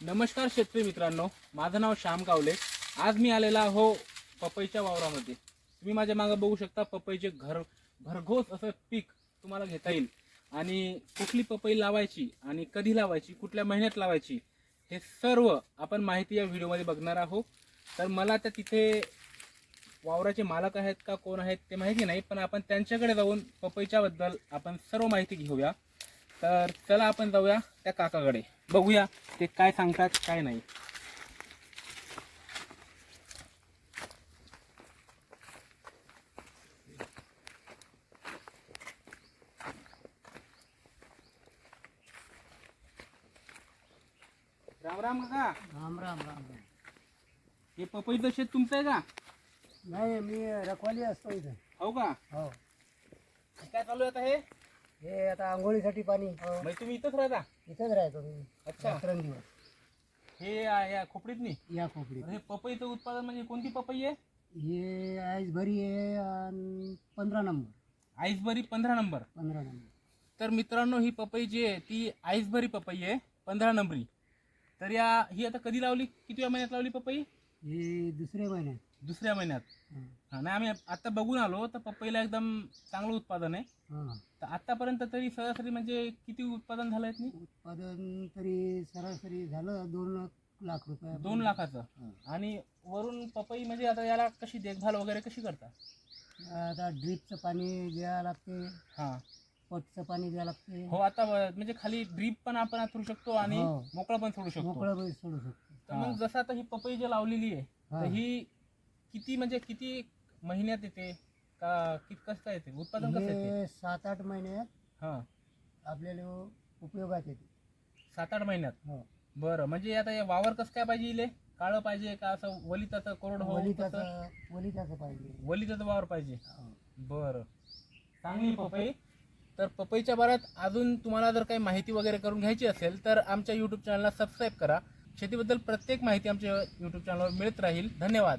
नमस्कार शेतकरी मित्रांनो माझं नाव श्याम कावले. आज मी आलेला हो पपईच्या वावरामध्ये. तुम्ही माझ्या मागं बघू शकता पपईचे घर भरघोस असं पीक तुम्हाला घेता येईल. आणि कुठली पपई लावायची आणि कधी लावायची कुठल्या महिन्यात लावायची हे सर्व आपण माहिती या व्हिडिओमध्ये बघणार आहोत. तर मला त्या तिथे वावराचे मालक आहेत का कोण आहेत ते माहिती नाही पण आपण त्यांच्याकडे जाऊन पपईच्याबद्दल आपण सर्व माहिती घेऊया. तर चला आपण जाऊया त्या काकाकडे. बघूया ते काय सांगतात काय नाही. राम राम राम राम राम राम. हे पपईचं शेत तुमचं आहे का? नाही मी रखवाली असतो इथे. हो का? हो. काय चालू आहे आता हे? हे आता आंघोळीसाठी पाणी. म्हणजे तुम्ही इथंच राहता? इथंच राहतो मी. अच्छा. रात्रंदिवस. हे या या खोपडीतनी या खोपडीत. हे पपईचं उत्पादन म्हणजे कोणती पपई आहे? हे आईस भरी आहे आणि पंधरा नंबर. आईसबरी पंधरा नंबर. पंधरा नंबर. तर मित्रांनो ही पपई जी आहे ती आईसभरी पपई आहे पंधरा नंबरी. तर या ही आता कधी लावली? किती महिन्यात लावली पपई? हे दुसऱ्या महिन्यात. दुसऱ्या महिन्यात. हं. हा नाही आम्ही आता बघून आलो तर पपईला एकदम चांगलं उत्पादन आहे. तर आतापर्यंत तरी सरासरी म्हणजे किती उत्पादन झालं आहे उत्पादन तरी सरासरी झालं दोन लाख रुपये. दोन लाखाचं. हं. आणि वरून पपई म्हणजे आता याला कशी देखभाल वगैरे कशी करता? आता ड्रीपचं पाणी द्यावं लागते. हा. पटचं पाणी द्यावं लागते. हो आता व- म्हणजे खाली ड्रीप पण आपण सोडू शकतो आणि हो. मोकळं पण सोडू शकतो. मोकळं पण सोडू शकतो. तर मग जसं आता ही पपई जी लावलेली आहे हा. तर ही किती म्हणजे किती महिन्यात येते? का कित कसं काय येते? उत्पादन कसं येते? हे सात आठ महिन्यात हा. आपल्याला उपयोगात येते. सात आठ महिन्यात? हो. बरं म्हणजे आता हे वावर कसं काय पाहिजे इले? काळं पाहिजे का असं वलिताचं कोरड वलिताचं वलिताचं पाहिजे. वलिताचं वावर पाहिजे. हो. बरं. चांगली पपई. तर पपईच्या बारात अजून तुम्हाला जर काही माहिती वगैरे करून घ्यायची असेल तर आमच्या यूट्यूब चॅनलला सबस्क्राईब करा. शेतीबद्दल प्रत्येक माहिती आमच्या यूट्यूब चॅनलवर मिळत राहील. धन्यवाद.